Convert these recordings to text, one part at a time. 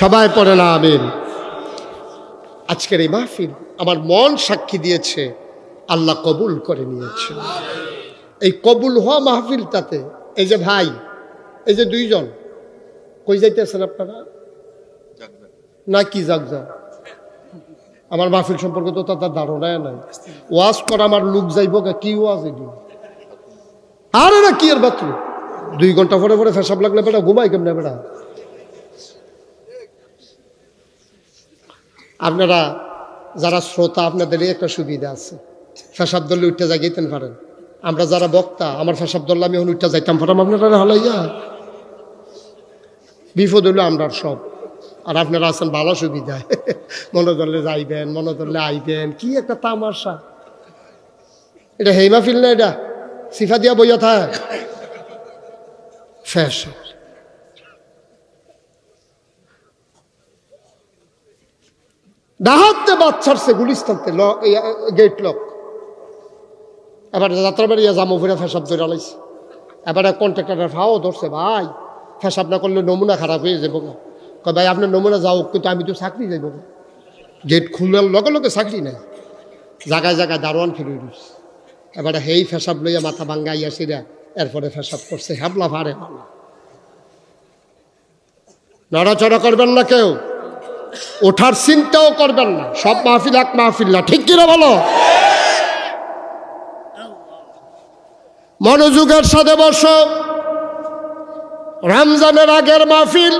সবাই পড়ে না, আমিন। আজকের এই মাহফিল আমার মন সাক্ষী দিয়েছে, আল্লাহ কবুল করে নিয়েছে। এই কবুল হওয়া মাহফিলটাতে, এই যে ভাই, এই যে দুইজন, কই যাইতেছেন আপনারা? না কি যাক যাক আমার মাহফিল সম্পর্কে তো তার ধারণায় নাই। ওয়াজ করা আমার লুক যাইব? কি? ওয়াজ এগুলো? আরে না, কি আর বাথরুম দুই ঘণ্টা পরে পরে ফেসাব লাগলে বেটা ঘুমাই কেমনে বেটা? আপনারা যারা শ্রোতা, আপনাদেরই একটা সুবিধা আছে। ফেসাব দলে উঠতে জাগিতেন পারেন। আমরা যারা বক্তা, আমার ফেসাব দলে আমি এখন উঠতে যাইতাম পারাম আপনারা হলাইয়া। বিপদ হইল আমরা সব। আর আপনারা আছেন ভালো সুবিধা। মনে ধরলে যাইবেন, মনে ধরলে আইবেন। কি একটা তামাশা। এটা হেমা ফিল না এটা? সিফা দিয়া বইয়া থাক। ফ্যাশন। ডাহাতে বাচ্চারছে গুলিস্তানতে গেট লক এবার যাত্রা বাড়িয়া জামো ফিরে ফেসাব ধরে লাইছে এবারে কন্ট্রাক্টরের ফাও ধরছে, ভাই, ফেসাব না করলে নমুনা খারাপ হয়ে যাব গা। কয়, ভাই আপনার নমুনা যাও কিন্তু আমি তো চাকরি যাইব গা। গেট খুলার লগে লগে চাকরি নাই। জায়গায় জায়গায় দারোয়ান ফিরে দিচ্ছে এবারে হেই ফেসাব লইয়া মাথা ভাঙ্গাইয়া সিরা এরপরে ফেসাব করছে, হ্যাবলা, ভারে নড়াচড়া করবেন না কেউ। ওঠার চিন্তাও করবেন না। সব মাহফিল এক মাহফিল না। ঠিক কিনা বলো? মনোযোগের সাথে বসো। রমজানের আগের মাহফিল,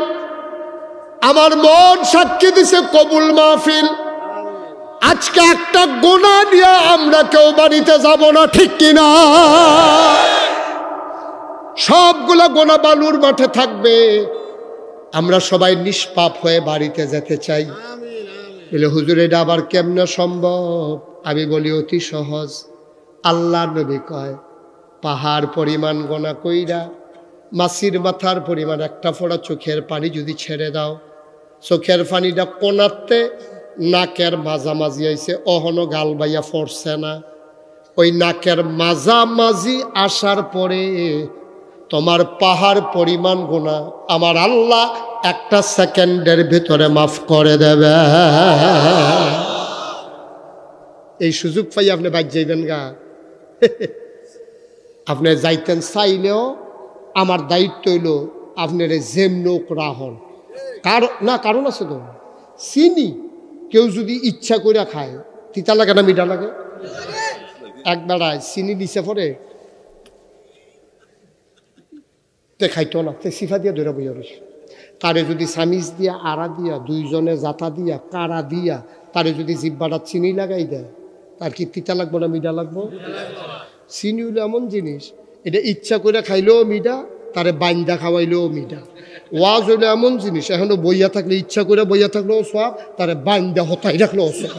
আমার মন সাক্ষী দিছে কবুল মাহফিল। আজকে একটা গোনা নিয়ে আমরা কেউ বাড়িতে যাব না, ঠিক কিনা? সবগুলা গোনা বালুর মাঠে থাকবে। আমরা সবাই নিষ্পাপ হয়ে বাড়িতে যেতে চাই। বলে, হুজুর, এটা আবার কেমনে সম্ভব? আমি বলি, অতি সহজ। আল্লাহ নবী কয়, পাহাড় পরিমাণ গোনা কইরা মাছির মাথার পরিমাণ একটা ফোড়া চোখের পানি যদি ছেড়ে দাও, চোখের পানিটা কোনাতে নাকের মাঝামাঝি আইছে অহনো গাল বাইয়া ফরছে না। ওই নাকের মাঝামাঝি আসার পরে তোমার পাহাড় পরিমাণ গোনা আমার আল্লাহ একটা সেকেন্ডের ভিতরে মাফ করে দেবে। এই সুযোগ পাই আপনি বাদ যাইবেন গা। আপনি যাইতেন চাইলেও আমার দায়িত্ব হইল আপনার জেমনোক রাহন। কার, না, কারণ আছে তো। চিনি, কেউ যদি ইচ্ছা করে খায়, তিতা লাগে না, মিঠা লাগে? এক বেড়ায় চিনি দিছে পরে? তে খাইতো না, তে সিফা দিয়া ধরে বইয়া রয়েছে তারে যদি সামিজ দিয়া, আড়া দিয়া, দুইজনে জাতা দিয়া কারা দিয়া, তারে যদি জিব্বাটা চিনি লাগাই দেয়, তার কি তিতা লাগবো না মিঠা লাগবো? চিনি হলো এমন জিনিস, এটা ইচ্ছা করে খাইলেও মিঠা তারে বাইন্দা খাওয়াইলেও মিঠা ওয়াজ হইল এমন জিনিস, এখনও বইয়া থাকলে, ইচ্ছা করে বইয়া থাকলেও সব তারে বাইন্দা হতাই রাখলেও সব